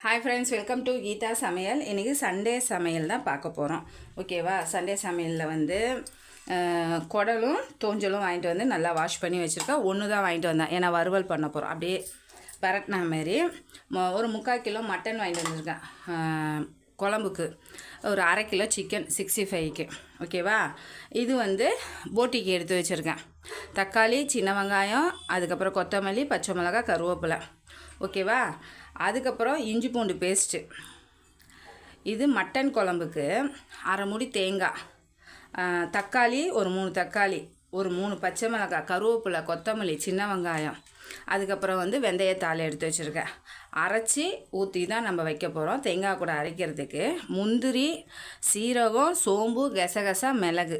Hi friends welcome to Geetha Samayal இன்றைக்கி Sunday சமையல் தான் பார்க்க போகிறோம் ஓகேவா சண்டே சமையலில் வந்து குடலும் தோஞ்சலும் வாங்கிட்டு வந்து நல்லா வாஷ் பண்ணி வச்சுருக்கேன் ஒன்று தான் வாங்கிட்டு வந்தேன் ஏன்னா வறுவல் பண்ண போகிறோம் அப்படியே பரட்டின மாதிரி ஒரு முக்கால் கிலோ மட்டன் வாங்கிட்டு வந்திருக்கேன் குழம்புக்கு. ஒரு அரை கிலோ சிக்கன் சிக்ஸ்டி ஃபைவ்க்கு. ஓகேவா? இது வந்து போட்டிக்கு எடுத்து வச்சுருக்கேன். தக்காளி சின்ன வெங்காயம் அதுக்கப்புறம் கொத்தமல்லி பச்சை மிளகாய் கருவேப்பிலை. ஓகேவா? அதுக்கப்புறம் இஞ்சி பூண்டு பேஸ்ட்டு. இது மட்டன் குழம்புக்கு அரை முடி தேங்காய். தக்காளி ஒரு மூணு தக்காளி ஒரு மூணு பச்சை மிளகாய் கருவேப்பிலை கொத்தமல்லி சின்ன வெங்காயம். அதுக்கப்புறம் வந்து வெந்தயத்தாள் எடுத்து வச்சுருக்கேன். அரைச்சி ஊற்றி தான் நம்ம வைக்க போகிறோம் தேங்காய் கூட அரைக்கிறதுக்கு. முந்திரி சீரகம் சோம்பு கசகசா மிளகு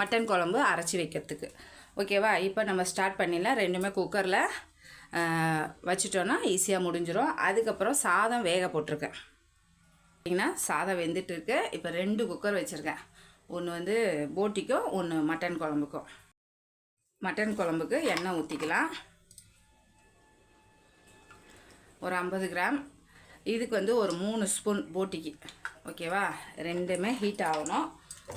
மட்டன் குழம்பு அரைச்சி வைக்கிறதுக்கு. ஓகேவா இப்போ நம்ம ஸ்டார்ட் பண்ணிடலாம். ரெண்டுமே குக்கரில் வச்சுட்டோன்னா ஈஸியாக முடிஞ்சிடும் அதுக்கப்புறம் சாதம் வேக போட்டிருக்கேன். பார்த்தீங்கன்னா சாதம் வெந்துட்டு இருக்கு. இப்போ ரெண்டு குக்கர் வச்சுருக்கேன். ஒன்று வந்து போட்டிக்கும் ஒன்று மட்டன் குழம்புக்கும். மட்டன் குழம்புக்கு எண்ணெய் ஊற்றிக்கலாம் ஒரு ஐம்பது கிராம். இதுக்கு வந்து ஒரு மூணு ஸ்பூன் போட்டிக்கு. ஓகேவா? ரெண்டுமே ஹீட் ஆகணும்.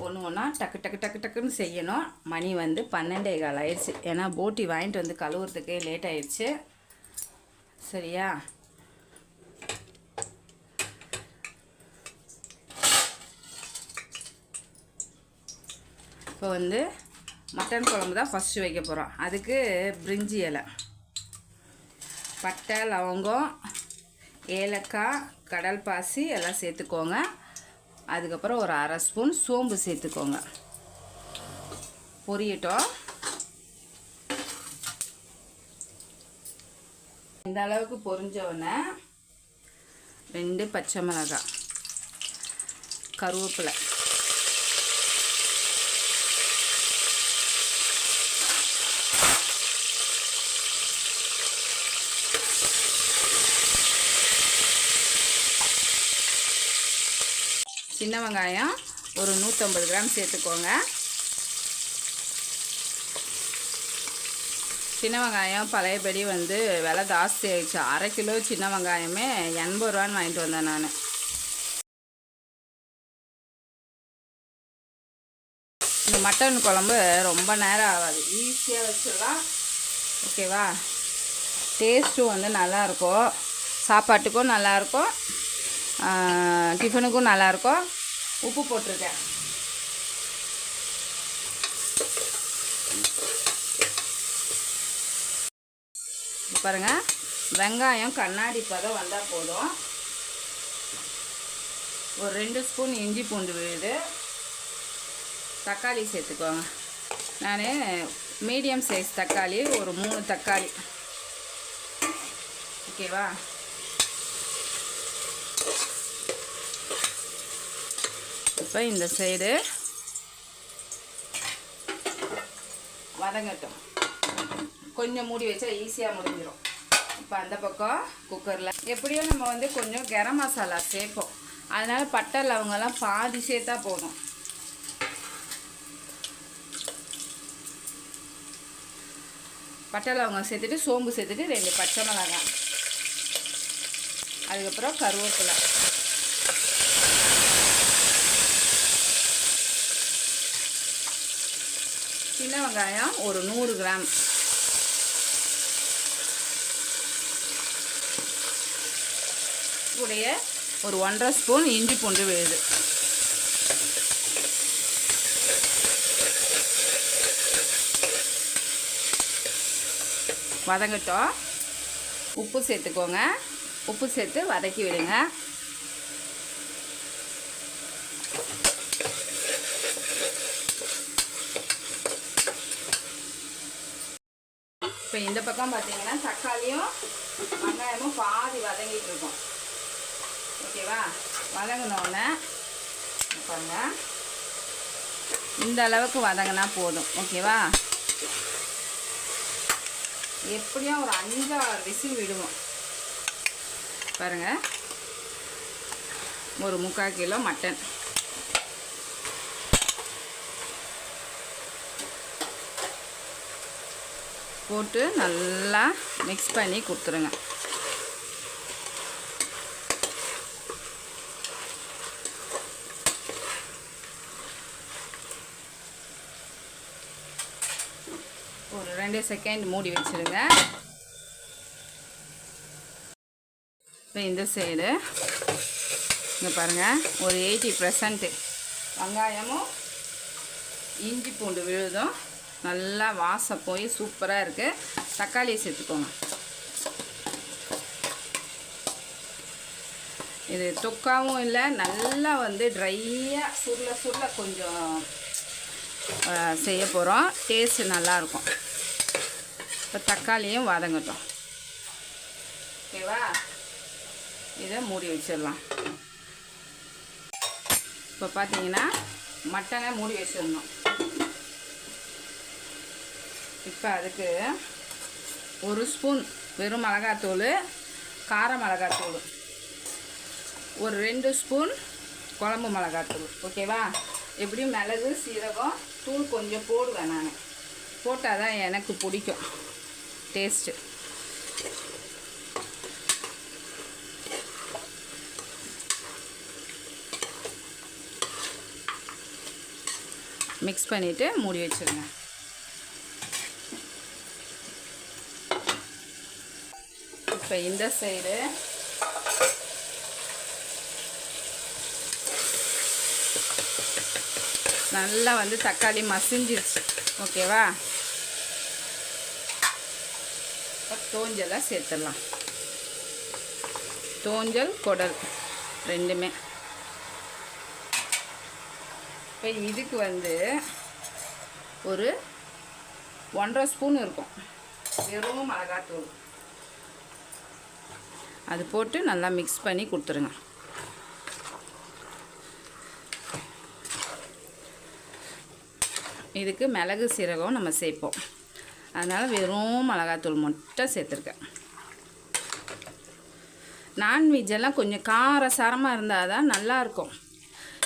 ஒன்று ஒன்றா டக்கு டக்கு டக்கு டக்குன்னு செய்யணும். மணி வந்து பன்னெண்டே கால் ஆயிடுச்சு. ஏன்னா போட்டி வாங்கிட்டு வந்து கழுவுறதுக்கே லேட் ஆயிடுச்சு. சரியா? இப்போ வந்து மட்டன் குழம்பு தான் ஃபஸ்ட்டு வைக்க போகிறோம் அதுக்கு பிரிஞ்சி இலை. பட்டை லவங்கம் ஏலக்காய் கடல் பாசி எல்லாம் சேர்த்துக்கோங்க. அதுக்கப்புறம் ஒரு அரை ஸ்பூன் சோம்பு சேர்த்துக்கோங்க. பொரியட்டும். இந்த அளவுக்கு பொரிஞ்சோடனே ரெண்டு பச்சை மிளகாய் கருவேப்பிலை. சின்ன வெங்காயம் ஒரு நூற்றம்பது கிராம் சேர்த்துக்கோங்க. சின்ன வெங்காயம் பழையபடி வந்து விலை ஜாஸ்தி ஆயிடுச்சு. அரை கிலோ சின்ன வெங்காயமே எண்பது ரூபான்னு வாங்கிட்டு வந்தேன் நான். இந்த மட்டன் குழம்பு ரொம்ப நேரம் ஆகாது. ஈஸியாக வச்சிடலாம். ஓகேவா டேஸ்ட்டும் வந்து நல்லாயிருக்கும். சாப்பாட்டுக்கும் நல்லாயிருக்கும். டிஃபனுக்கும் நல்லாயிருக்கும் உப்பு போட்டிருக்கேன். பாருங்க. வெங்காயம் கண்ணாடி பதம் வந்தால் போதும். ஒரு ரெண்டு ஸ்பூன் இஞ்சி பூண்டு விழுது. தக்காளி சேர்த்துக்கோங்க. நான் மீடியம் சைஸ் தக்காளி ஒரு மூணு தக்காளி. ஓகேவா? இப்போ இந்த சைடு வதங்கட்டும். கொஞ்சம் மூடி வச்சா ஈஸியாக முடிஞ்சிடும் இப்போ அந்த பக்கம் குக்கரில் எப்படியோ நம்ம வந்து கொஞ்சம் கரம் மசாலா சேர்ப்போம். அதனால் பட்டை லவங்கெல்லாம் பாதி சேர்த்தா போதும். பட்டை லவங்கம் சேர்த்துட்டு சோம்பு சேர்த்துட்டு ரெண்டு பச்சை மிளகாய். அதுக்கப்புறம் கருவேப்பிலை. சின்ன வெங்காயம் ஒரு நூறு கிராம். கூடைய ஒரு ஒன்றரை ஸ்பூன் இஞ்சி பூண்டு விழுது. வதங்கட்டும். உப்பு சேர்த்துக்கோங்க. உப்பு சேர்த்து வதக்கி விடுங்க. இப்போ இந்த பக்கம் பார்த்தீங்கன்னா தக்காளியும் வெங்காயமும் பாதி வதங்கிட்டு இருக்கும் ஓகேவா வதங்கினோடனே பாருங்க. இந்த அளவுக்கு வதங்கினா போதும். ஓகேவா? எப்படியும் ஒரு அஞ்சாறு விசில் விடுவோம். பாருங்க. ஒரு முக்கால் கிலோ மட்டன். போட்டு நல்லா மிக்ஸ் பண்ணி கொடுத்துருங்க. ஒரு ரெண்டு செகண்ட் மூடி வச்சுருங்க. இப்போ இந்த சைடு இங்கே பாருங்கள் ஒரு எயிட்டி பர்சன்ட்டு வெங்காயமும் இஞ்சி பூண்டு விழுதும் நல்லா வாசம் போய் சூப்பராக இருக்குது தக்காளியை சேர்த்துக்கோங்க. இது தொக்காவும் இல்லை நல்லா வந்து ட்ரையாக சுருள சுருள கொஞ்சம் செய்ய போகிறோம் டேஸ்ட்டு நல்லாயிருக்கும் இப்போ தக்காளியும் வதங்கட்டும். ஓகேவா? இதை மூடி வச்சிடலாம். இப்போ பார்த்தீங்கன்னா மட்டனை மூடி வச்சிடணும். இப்போ அதுக்கு ஒரு ஸ்பூன் வெறும் மிளகாத்தூள் கார மிளகாத்தூள். ஒரு ரெண்டு ஸ்பூன் குழம்பு மிளகாத்தூள் ஓகேவா? எப்படியும் மிளகு சீரகம் தூள் கொஞ்சம் போடுவேன் நான். போட்டால் தான் எனக்கு பிடிக்கும். டேஸ்ட்டு. மிக்ஸ் பண்ணிவிட்டு மூடி வச்சுருங்க. இப்போ இந்த சைடு. நல்லா வந்து தக்காளி மசிஞ்சிருச்சு. ஓகேவா? தோஞ்சலாக சேர்த்துடலாம். தோஞ்சல் குடல் ரெண்டுமே. இப்போ இதுக்கு வந்து ஒரு ஒன்றரை ஸ்பூன் இருக்கும். வெறும் மிளகாத்தூள். அது போட்டு நல்லா மிக்ஸ் பண்ணி கொடுத்துருங்க. இதுக்கு மிளகு சீரகம் நம்ம சேர்ப்போம். அதனால் வெறும் மிளகாத்தூள் மட்டும் சேர்த்துருக்கேன். நான்வெஜ்ஜெல்லாம் கொஞ்சம் கொஞ்சம் காரசாரமாக இருந்தால் தான் நல்லாயிருக்கும்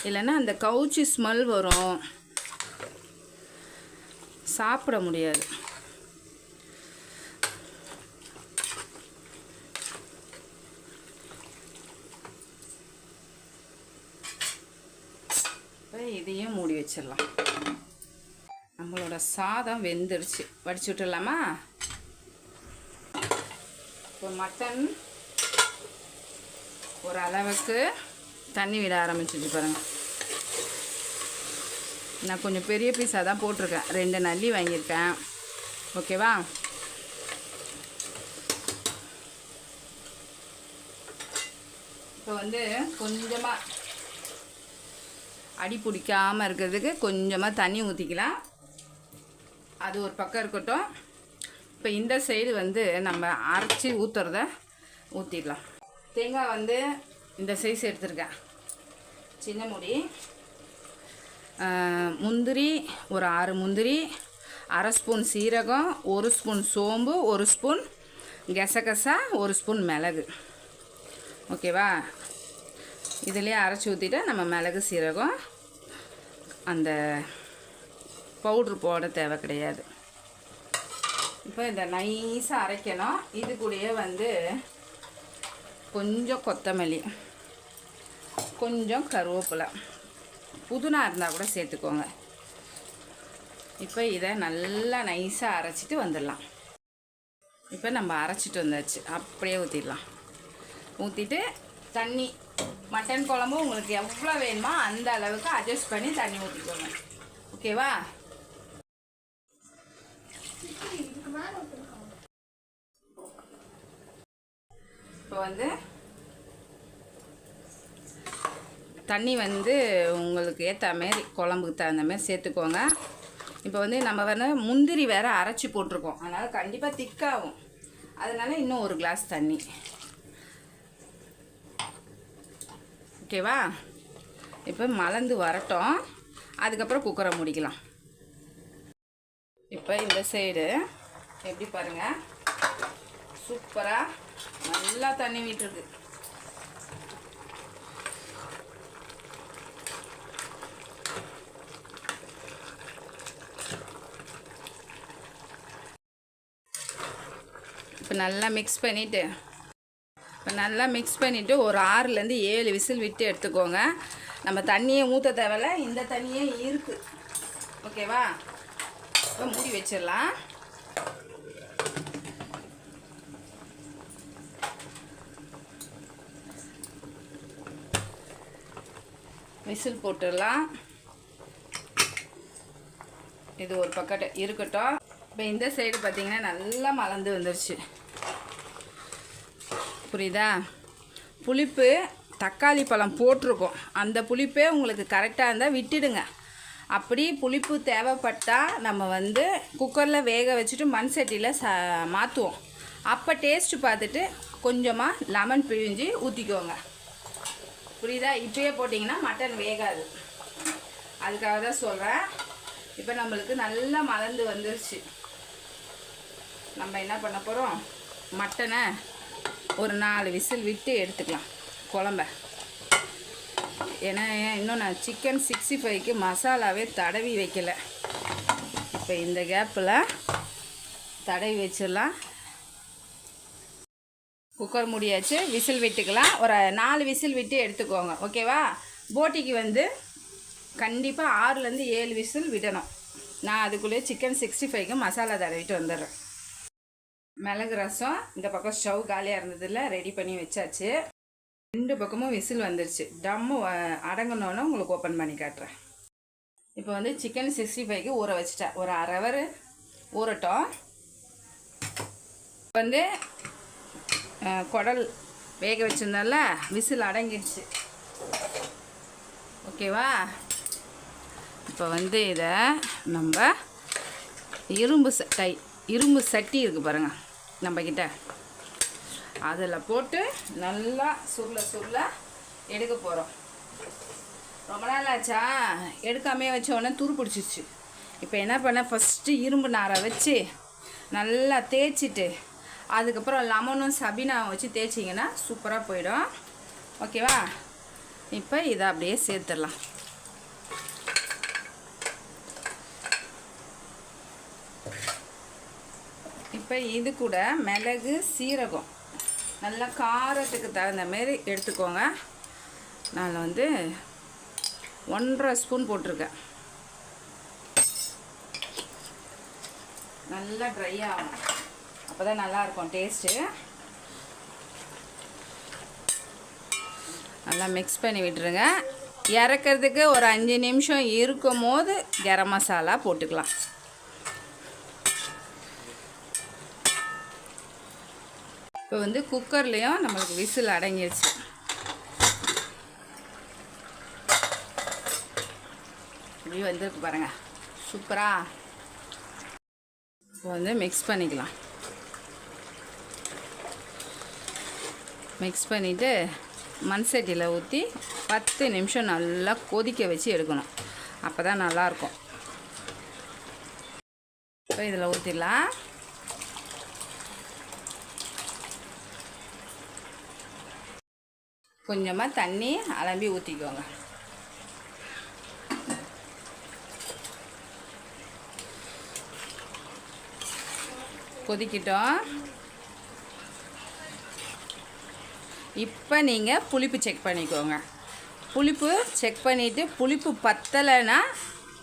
இல்லைன்னா அந்த கவுச்சி ஸ்மெல் வரும். சாப்பிட முடியாது இப்போ இதையும் மூடி வச்சிடலாம் நம்மளோட சாதம் வெந்துருச்சு. வடிச்சு விட்டுடலாமா? இப்போ மட்டன் ஒரு அளவுக்கு தண்ணி விட ஆரம்பிச்சிச்சு பாருங்க. நான் கொஞ்சம் பெரிய பீஸாக தான் போட்டிருக்கேன். ரெண்டு நல்லி வாங்கியிருக்கேன். ஓகேவா? இப்போ வந்து கொஞ்சமாக அடி பிடிக்காமல் இருக்கிறதுக்கு கொஞ்சமாக தண்ணி ஊற்றிக்கலாம் அது ஒரு பக்கம் இருக்கட்டும். இப்போ இந்த சைடு வந்து நம்ம அரைச்சி ஊற்றுறத ஊற்றிடலாம் தேங்காய் வந்து இந்த சைஸ் எடுத்திருக்கேன். சின்ன முடி. முந்திரி ஒரு ஆறு முந்திரி அரை ஸ்பூன் சீரகம் ஒரு ஸ்பூன் சோம்பு ஒரு ஸ்பூன் கெசகசா ஒரு ஸ்பூன் மிளகு. ஓகேவா? இதுலேயே அரைச்சி ஊற்றிட்டு நம்ம மிளகு சீரகம் அந்த பவுட்ரு போட தேவை கிடையாது. இப்போ இந்த நைஸாக அரைக்கணும். இது கூடயே வந்து கொஞ்சம் கொத்தமல்லி கொஞ்சம் கருவேப்பிலை. புதுனா இருந்தால் கூட சேர்த்துக்கோங்க. இப்போ இதை நல்லா நைஸாக அரைச்சிட்டு வந்துடலாம். இப்போ நம்ம அரைச்சிட்டு வந்தாச்சு. அப்படியே ஊற்றிடலாம் ஊற்றிட்டு தண்ணி. மட்டன் குழம்பு உங்களுக்கு எவ்வளோ வேணுமோ அந்த அளவுக்கு அட்ஜஸ்ட் பண்ணி தண்ணி ஊற்றிக்கோங்க ஓகேவா இப்போ வந்து தண்ணி வந்து உங்களுக்கு ஏற்ற மாரி குழம்புக்கு தகுந்த மாதிரி சேர்த்துக்கோங்க. இப்போ வந்து நம்ம வந்து முந்திரி வேற அரைச்சி போட்டிருக்கோம். அதனால் கண்டிப்பாக திக்காகும் அதனால இன்னும் ஒரு கிளாஸ் தண்ணி. ஓகேவா? இப்போ மலர்ந்து வரட்டும். அதுக்கப்புறம் குக்கரை முடிக்கலாம். இப்போ இந்த சைடு எப்படி பாருங்கள் சூப்பராக நல்லா தண்ணி விட்டுருக்கு. இப்போ நல்லா மிக்ஸ் பண்ணிவிட்டு இப்போ நல்லா மிக்ஸ் பண்ணிவிட்டு ஒரு ஆறுலேருந்து ஏழு விசில் விட்டு எடுத்துக்கோங்க. நம்ம தண்ணியை ஊற்ற தேவையில்ல இந்த தண்ணியே இருக்குது ஓகேவா? இப்போ மூடி வச்சிடலாம். விசில் போட்டுடலாம். இது ஒரு பக்கத்து இருக்கட்டும். இப்போ இந்த சைடு பார்த்திங்கன்னா நல்லா மலர்ந்து வந்துருச்சு. புரியுதா? புளிப்பு தக்காளி பழம் போட்டிருக்கோம். அந்த புளிப்பே உங்களுக்கு கரெக்டாக இருந்தால் விட்டுடுங்க. அப்படி புளிப்பு தேவைப்பட்டால் நம்ம வந்து குக்கரில் வேக வச்சுட்டு மண் சட்டியில் ச மாற்றுவோம் அப்போ டேஸ்ட்டு பார்த்துட்டு கொஞ்சமாக லெமன் பிழிஞ்சு ஊற்றிக்கோங்க புரியுதா? இப்பயே போட்டிங்கன்னா மட்டன் வேகாது. அதுக்காக தான் சொல்கிறேன் இப்போ நம்மளுக்கு நல்லா மலர்ந்து வந்துருச்சு. நம்ம என்ன பண்ண போகிறோம் மட்டனை ஒரு நாலு விசில் விட்டு எடுத்துக்கலாம். குழம்ப. ஏன்னா இன்னும் நான் சிக்கன் சிக்ஸ்டி ஃபைவ்க்கு மசாலாவே தடவி வைக்கல. இப்போ இந்த கேப்பில் தடவி வச்சிடலாம். குக்கர் முடியாச்சு. விசில் விட்டுக்கலாம். ஒரு நாலு விசில் விட்டு எடுத்துக்கோங்க. ஓகேவா? போட்டிக்கு வந்து கண்டிப்பாக ஆறுலேருந்து ஏழு விசில் விடணும். நான் அதுக்குள்ளேயே சிக்கன் சிக்ஸ்டி ஃபைவ்க்கு மசாலா தடவிட்டு வந்துடுறேன். மிளகு ரசம் இந்த பக்கம் ஸ்டவ் காலியாக இருந்ததில் ரெடி பண்ணி வச்சாச்சு. ரெண்டு பக்கமும் விசில் வந்துருச்சு. டம்மு அடங்கினோன்னு அடங்குனோன்னே உங்களுக்கு ஓப்பன் பண்ணி காட்டுறேன். இப்போ வந்து சிக்கன் சிக்ஸ்டி ஃபைவ்க்கு ஊற வச்சிட்டேன் ஒரு அரை ஹவர் ஊறட்டும். வந்து குடல் வேக வச்சுருந்தால விசில் அடங்கிடுச்சு. ஓகேவா இப்போ வந்து இதை நம்ம இரும்பு சட்டை இரும்பு சட்டி இருக்குது பாருங்கள் நம்மக்கிட்ட அதில் போட்டு நல்லா சுருள சுருள எடுக்க போகிறோம் ரொம்ப நாள் ஆச்சா எடுக்காமே வச்ச உடனே துரு பிடிச்சிச்சு இப்போ என்ன பண்ண? ஃபஸ்ட்டு இரும்பு நாரை வச்சு நல்லா தேய்ச்சிட்டு அதுக்கப்புறம் லெமனும் சபினாவும் வச்சு தேய்ச்சிங்கன்னா சூப்பராக போயிடும். ஓகேவா? இப்போ இதை அப்படியே சேர்த்துடலாம். இப்போ இது கூட மிளகு சீரகம். நல்லா காரத்துக்கு தகுந்த மாரி எடுத்துக்கோங்க. நான் வந்து ஒன்றரை ஸ்பூன் போட்டிருக்கேன். நல்லா ட்ரை ஆகும் அப்போ தான் நல்லாயிருக்கும் டேஸ்ட்டு நல்லா மிக்ஸ் பண்ணி விட்டுருங்க. இறக்கிறதுக்கு ஒரு அஞ்சு நிமிஷம் இருக்கும் போது கரம் மசாலா போட்டுக்கலாம். இப்போ வந்து குக்கர்லேயும் நம்மளுக்கு விசில் அடங்கிடுச்சு இப்படி வந்துருக்கு பாருங்கள் சூப்பரா? இப்போ வந்து மிக்ஸ் பண்ணிக்கலாம். மிக்ஸ் பண்ணிவிட்டு மண் சட்டியில் ஊற்றி பத்து நிமிஷம் நல்லா கொதிக்க வச்சு எடுக்கணும். அப்போ தான் நல்லாயிருக்கும் இப்போ இதில் ஊற்றிடலாம் கொஞ்சமாக தண்ணி அலம்பி ஊற்றிக்கோங்க கொதிக்கிட்டோம். இப்போ நீங்கள் புளிப்பு செக் பண்ணிக்கோங்க. புளிப்பு செக் பண்ணிவிட்டு புளிப்பு பத்தலைன்னா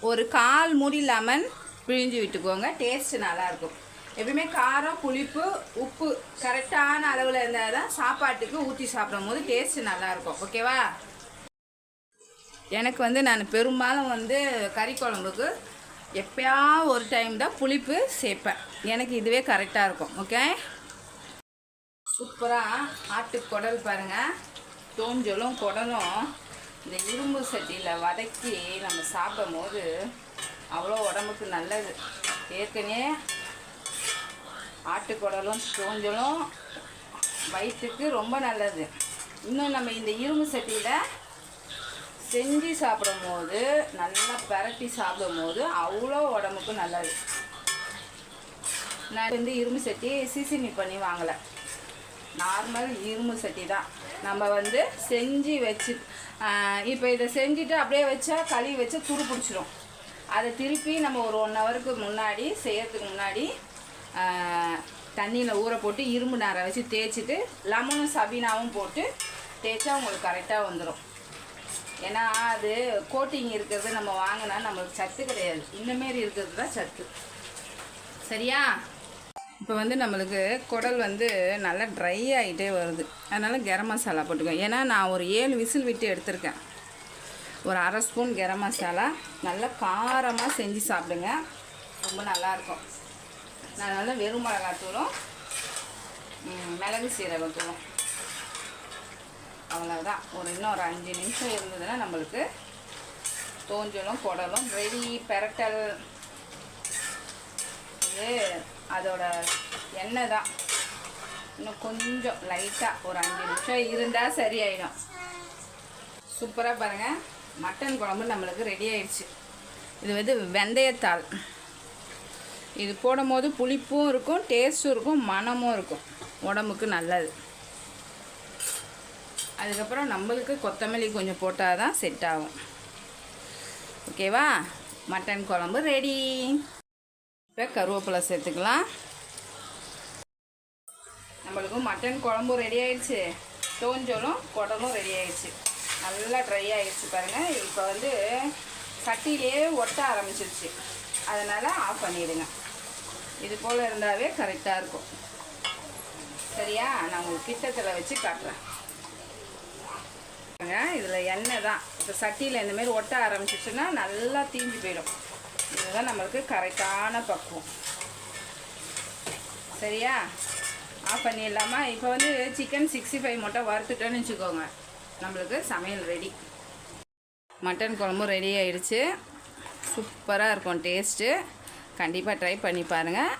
ஒரு கால் மூடி லெமன் பிழிஞ்சு விட்டுக்கோங்க. டேஸ்ட்டு நல்லாயிருக்கும் எப்பயுமே காரம் புளிப்பு உப்பு கரெக்டான அளவில் இருந்தால் தான் சாப்பாட்டுக்கு ஊற்றி சாப்பிடும் போது டேஸ்ட்டு நல்லாயிருக்கும் ஓகேவா எனக்கு வந்து நான் பெரும்பாலும் வந்து கறி குழம்புக்கு எப்பயா ஒரு டைம் தான் புளிப்பு சேர்ப்பேன். எனக்கு இதுவே கரெக்டாக இருக்கும். ஓகே சூப்பராக ஆட்டு குடல் பாருங்கள் தோஞ்சலும் குடலும் இந்த இரும்பு சட்டியில் வதக்கி நம்ம சாப்பிடும் போது அவ்வளோ உடம்புக்கு நல்லது. ஏற்கனவே ஆட்டுக்குடலும் தோஞ்சலும் வயிற்றுக்கு ரொம்ப நல்லது. இன்னும் நம்ம இந்த இரும்பு சட்டியில் செஞ்சு சாப்பிடும் போது நல்லா பரட்டி சாப்பிடும் போது அவ்வளோ உடம்புக்கு நல்லது. நான் வந்து இரும்பு சட்டி சீசனி பண்ணி வாங்கலை. நார்மல் இரும்பு சட்டி தான். நம்ம வந்து செஞ்சு வச்சு இப்போ இதை செஞ்சுட்டு அப்படியே வச்சா கழுவி வச்சா துரு பிடிச்சிரும். அதை திருப்பி நம்ம ஒரு ஒன் ஹவருக்கு முன்னாடி செய்யறதுக்கு முன்னாடி தண்ணியில் ஊற போட்டு இரும்பு நாரை வச்சு தேய்ச்சிட்டு லெமனும் சபீனாவும் போட்டு தேய்ச்சா உங்களுக்கு கரெக்டாக வந்துடும் ஏன்னா அது கோட்டிங் இருக்கிறது நம்ம வாங்கினா நம்மளுக்கு சத்து கிடையாது. இந்தமாரி இருக்கிறது தான் சத்து. சரியா? இப்போ வந்து நம்மளுக்கு குடல் வந்து நல்லா ட்ரை ஆகிட்டே வருது. அதனால் கரம் மசாலா போட்டுக்கோ ஏன்னா நான் ஒரு ஏழு விசில் விட்டு எடுத்திருக்கேன். ஒரு அரை ஸ்பூன் கரம் மசாலா. நல்லா காரமாக செஞ்சு சாப்பிடுங்க. ரொம்ப நல்லாயிருக்கும் நான் நல்லா வெறும் மிளகாத்தூளும் மிளகு சீரகத்தூளும் அவ்வளோதான் ஒரு இன்னும் ஒரு அஞ்சு நிமிஷம் இருந்ததுன்னா நம்மளுக்கு தோஞ்சலும் குடலும் ரெடி பெரட்டல். இது அதோட எண்ணெய் தான். இன்னும் கொஞ்சம் லைட்டாக ஒரு அஞ்சு நிமிஷம் இருந்தால் சரியாயிடும். சூப்பராக பாருங்கள் மட்டன் குழம்பு நம்மளுக்கு ரெடி ஆயிடுச்சு. இது வந்து வெந்தயத்தாள். இது போடும்போது புளிப்பும் இருக்கும் டேஸ்ட்டும் இருக்கும் மணமும் இருக்கும். உடம்புக்கு நல்லது. அதுக்கப்புறம் நம்மளுக்கு கொத்தமல்லி கொஞ்சம் போட்டால் தான் செட் ஆகும் ஓகேவா மட்டன் குழம்பு ரெடி இப்போ கருவேப்பிலை சேர்த்துக்கலாம். நம்மளுக்கு மட்டன் குழம்பும் ரெடி ஆயிடுச்சு. தோஞ்சலும் குடலும் ரெடி ஆயிடுச்சு. நல்லா ட்ரை ஆகிடுச்சு பாருங்கள் இப்போ வந்து சட்டியிலே ஒட்ட ஆரம்பிச்சிருச்சு. அதனால் ஆஃப் பண்ணிவிடுங்க இது போல் இருந்தாவே கரெக்டாக இருக்கும். சரியா? நான் உங்களுக்கு கிட்டத்தில் வச்சு காட்டுறேன். இதில் எண்ணெய் தான். இப்போ சட்டியில் இந்தமாரி ஒட்ட ஆரம்பிச்சிச்சுன்னா நல்லா தீஞ்சு போயிடும். இதுதான் நம்மளுக்கு கரெக்டான பக்குவம். சரியா? ஆஃப் பண்ணிடலாமா? இப்போ வந்து சிக்கன் சிக்ஸ்டி ஃபைவ் மட்டும் வறுத்துட்டோன்னு வச்சுக்கோங்க. நம்மளுக்கு சமையல் ரெடி மட்டன் குழம்பும் ரெடி ஆயிடுச்சு. சூப்பராக இருக்கும் டேஸ்ட்டு கண்டிப்பாக ட்ரை பண்ணி பாருங்கள்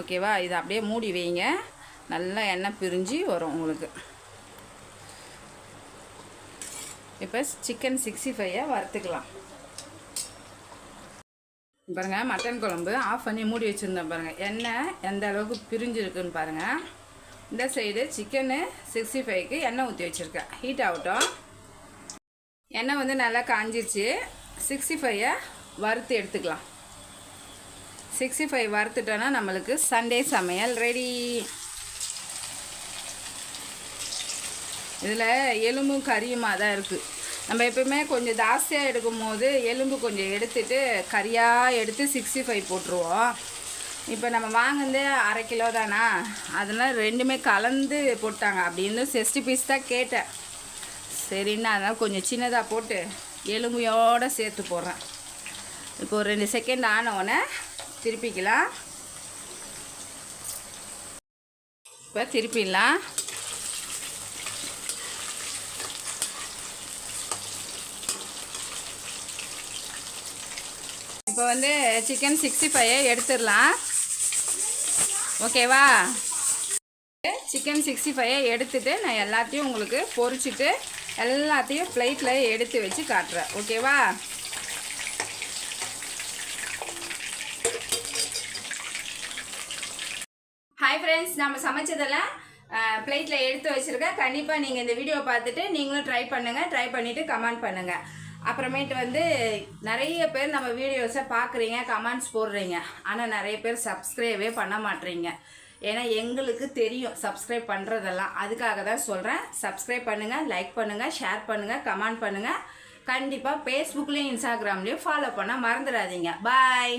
ஓகேவா இதை அப்படியே மூடி வைங்க. நல்லா எண்ணெய் பிரிஞ்சு வரும் உங்களுக்கு. இப்போ சிக்கன் சிக்ஸ்டி ஃபைவை வறுத்துக்கலாம். பாருங்கள் மட்டன் குழம்பு ஆஃப் பண்ணி மூடி வச்சுருந்தேன் பாருங்கள் எண்ணெய் எந்த அளவுக்கு பிரிஞ்சிருக்குன்னு பாருங்கள் இந்த சைடு சிக்கனு சிக்ஸ்டி ஃபைவ்க்கு எண்ணெய் ஊற்றி வச்சுருக்கேன். ஹீட் ஆகட்டும் எண்ணெய் வந்து நல்லா காஞ்சிருச்சு. சிக்ஸ்டி ஃபைவை வறுத்து எடுத்துக்கலாம். சிக்ஸ்டி ஃபைவ் வறுத்துட்டோன்னா நம்மளுக்கு சண்டே சமையல் ரெடி இதில் எலும்பும் கறியுமா தான் இருக்குது நம்ம எப்பவுமே கொஞ்சம் ஜாஸ்தியாக எடுக்கும் போது எலும்பு கொஞ்சம் எடுத்துட்டு கறியாக எடுத்து சிக்ஸ்டி ஃபைவ் போட்டுருவோம். இப்போ நம்ம வாங்கினது அரை கிலோ தானா? அதனால் ரெண்டுமே கலந்து போட்டாங்க. அப்படின்னு சிக்ஸ்டி பீஸ் தான் கேட்டேன். சரின்னு அதனால் கொஞ்சம் சின்னதாக போட்டு எலும்பையோடு சேர்த்து போடுறேன். இப்போ ஒரு ரெண்டு செகண்ட் ஆனவுடனே திருப்பிக்கலாம். இப்போ திருப்பிடலாம். இப்போ வந்து சிக்கன் சிக்ஸ்டி ஃபைவை எடுத்துடலாம். ஓகேவா? சிக்கன் சிக்ஸ்டி ஃபைவை எடுத்துட்டு நான் எல்லாத்தையும் உங்களுக்கு பொரிச்சிட்டு எல்லாத்தையும் ப்ளேட்டில் எடுத்து வச்சு காட்டுறேன். ஓகேவா? நாம் நம்ம சமைச்சதெல்லாம் பிளேட்டில் எடுத்து வச்சுருக்கேன் கண்டிப்பாக நீங்கள் இந்த வீடியோ பார்த்துட்டு நீங்களும் ட்ரை பண்ணுங்கள் ட்ரை பண்ணிவிட்டு கமெண்ட் பண்ணுங்கள் அப்புறமேட்டு வந்து நிறைய பேர் நம்ம வீடியோஸை பார்க்குறீங்க கமெண்ட்ஸ் போடுறீங்க. ஆனால் நிறைய பேர் சப்ஸ்கிரைபே பண்ண மாட்டேறீங்க ஏன்னா எங்களுக்கு தெரியும் சப்ஸ்கிரைப் பண்ணுறதெல்லாம் அதுக்காக தான் சொல்கிறேன் சப்ஸ்கிரைப் பண்ணுங்கள் லைக் பண்ணுங்கள் ஷேர் பண்ணுங்கள் கமெண்ட் பண்ணுங்கள் கண்டிப்பாக ஃபேஸ்புக்லேயும் இன்ஸ்டாகிராம்லேயும் ஃபாலோ பண்ண மறந்துடாதீங்க. பாய்